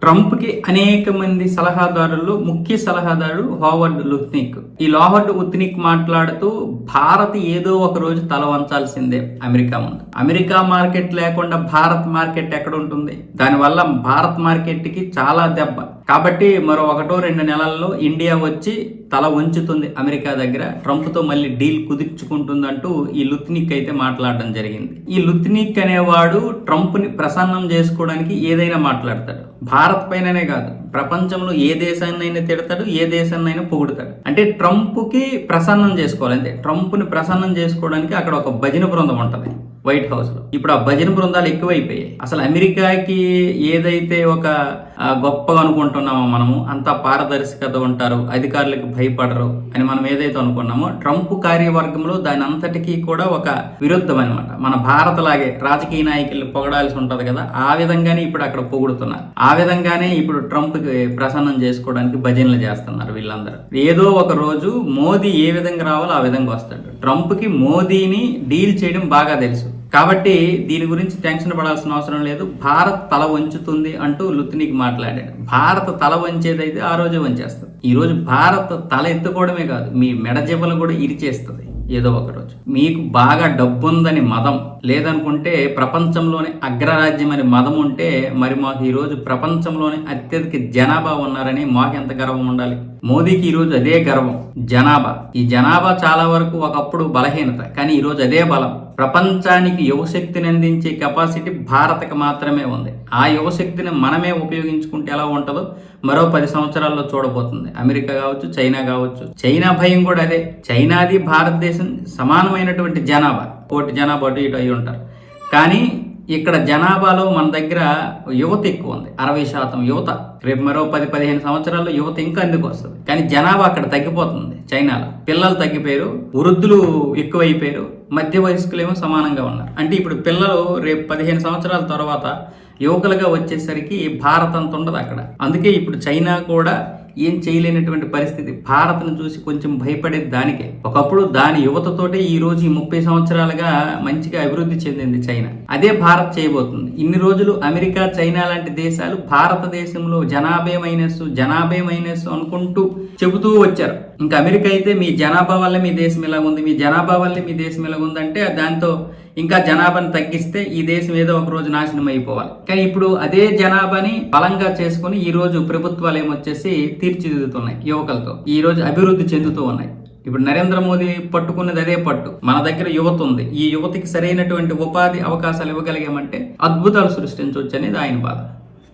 ట్రంప్కి అనేక మంది సలహాదారులు ముఖ్య సలహాదారు హోవర్డ్ లుత్నిక్. ఈ లాహర్డ్ ఉత్నిక్ మాట్లాడుతూ భారత్ ఏదో ఒక రోజు తల వంచాల్సిందే అమెరికా ముందు. అమెరికా మార్కెట్ లేకుండా భారత్ మార్కెట్ ఎక్కడ ఉంటుంది? దానివల్ల భారత్ మార్కెట్కి చాలా దెబ్బ. కాబట్టి మరో ఒకటో రెండు నెలల్లో ఇండియా వచ్చి తల ఉంచుతుంది అమెరికా దగ్గర. ట్రంప్తో మళ్ళీ డీల్ కుదుర్చుకుంటుందంటూ ఈ లుత్నిక్ అయితే మాట్లాడడం జరిగింది. ఈ లుత్నిక్ అనేవాడు ట్రంప్ని ప్రసన్నం చేసుకోవడానికి ఏదైనా మాట్లాడతాడు. భారత్ పైననే కాదు ప్రపంచంలో ఏ దేశాన్నైనా తిడతాడు ఏ దేశాన్నైనా పొగుడుతాడు. అంటే ట్రంప్కి ప్రసన్నం చేసుకోవాలి. అంతే ట్రంప్ని ప్రసన్నం చేసుకోవడానికి అక్కడ ఒక భజన బృందం ఉంటుంది. వైట్ హౌస్లో. ఇప్పుడు ఆ భజన బృందాలు ఎక్కువైపోయాయి. అసలు అమెరికాకి ఏదైతే ఒక గొప్పగా అనుకుంటున్నామో మనము అంత పారదర్శకత ఉంటారు అధికారులకు భయపడరు అని మనం ఏదైతే అనుకున్నామో ట్రంప్ కార్యవర్గంలో దాని అంతటికీ కూడా ఒక విరుద్ధం అనమాట మన భారత్ లాగే రాజకీయ నాయకులు పొగడాల్సి ఉంటది కదా ఆ విధంగానే ఇప్పుడు అక్కడ పొగుడుతున్నారు. ఆ విధంగానే ఇప్పుడు ట్రంప్ ప్రసన్నం చేసుకోవడానికి భజనలు చేస్తున్నారు వీళ్ళందరూ. ఏదో ఒక రోజు మోదీ ఏ విధంగా రావాలో ఆ విధంగా వస్తాడు. ట్రంప్కి మోదీని డీల్ చేయడం బాగా తెలుసు. కాబట్టి దీని గురించి టెన్షన్ పడాల్సిన అవసరం లేదు. భారత్ తల వంచుతుంది అంటూ లుత్నికి మాట్లాడాడు. భారత్ తల వంచేదైతే ఆ రోజే వంచేస్తుంది. ఈరోజు భారత్ తల ఎత్తుకోవడమే కాదు మీ మెడ జబ్బలు కూడా ఇరిచేస్తుంది ఏదో ఒక రోజు. మీకు బాగా డబ్బుందని మదం. లేదనుకుంటే ప్రపంచంలోని అగ్రరాజ్యం అని మదం ఉంటే మరి మాకు ఈరోజు ప్రపంచంలోనే ప్రపంచంలోని అత్యధిక జనాభా ఉన్నారని మాకు ఎంత గర్వం ఉండాలి? మోదీకి ఈరోజు అదే గర్వం జనాభా. ఈ జనాభా చాలా వరకు ఒకప్పుడు బలహీనత కానీ ఈరోజు అదే బలం. ప్రపంచానికి యువశక్తిని అందించే కెపాసిటీ భారత్కి మాత్రమే ఉంది. ఆ యువశక్తిని మనమే ఉపయోగించుకుంటే ఎలా ఉంటుందో మరో పది సంవత్సరాల్లో చూడబోతుంది. అమెరికా కావచ్చు చైనా కావచ్చు. చైనా భయం కూడా అదే. చైనాది భారతదేశం సమానమైనటువంటి జనాభా. కోటి జనాభా అటు ఇటు అయి ఉంటారు. కానీ ఇక్కడ జనాభాలో మన దగ్గర యువత ఎక్కువ ఉంది. అరవై శాతం యువత. రేపు మరో పది పదిహేను సంవత్సరాల్లో యువత ఇంకా ఎందుకు వస్తుంది. కానీ జనాభా అక్కడ తగ్గిపోతుంది చైనాలో. పిల్లలు తగ్గిపోయారు వృద్ధులు ఎక్కువైపోయారు మధ్య వయస్కులేమో సమానంగా ఉన్నారు. అంటే ఇప్పుడు పిల్లలు రేపు పదిహేను సంవత్సరాల తర్వాత యువకులుగా వచ్చేసరికి భారత్ అంత ఉండదు అక్కడ. అందుకే ఇప్పుడు చైనా కూడా ఏం చేయలేనటువంటి పరిస్థితి. భారత్ను చూసి కొంచెం భయపడేది దానికే. ఒకప్పుడు దాని యువతతోటే ఈ రోజు ఈ ముప్పై సంవత్సరాలుగా మంచిగా అభివృద్ధి చెందింది చైనా. అదే భారత్ చేయబోతుంది. ఇన్ని రోజులు అమెరికా చైనా లాంటి దేశాలు భారతదేశంలో జనాభే మైనస్ జనాభే మైనస్ అనుకుంటూ చెబుతూ వచ్చారు. ఇంకా అమెరికా అయితే మీ జనాభా వల్ల మీ దేశం ఇలా ఉంది మీ జనాభా వల్ల మీ దేశం ఇలా ఉందంటే దాంతో ఇంకా జనాభాని తగ్గిస్తే ఈ దేశం ఏదో ఒక రోజు నాశనం అయిపోవాలి. కానీ ఇప్పుడు అదే జనాభాని బలంగా చేసుకుని ఈ రోజు ప్రభుత్వాలు ఏమొచ్చేసి తీర్చిదిద్దుతున్నాయి యువకులతో. ఈ రోజు అభివృద్ధి చెందుతూ ఉన్నాయి. ఇప్పుడు నరేంద్ర మోదీ పట్టుకున్నది అదే పట్టు. మన దగ్గర యువత ఉంది. ఈ యువతకి సరైనటువంటి ఉపాధి అవకాశాలు ఇవ్వగలిగామంటే అద్భుతాలు సృష్టించవచ్చు అనేది ఆయన బాధ.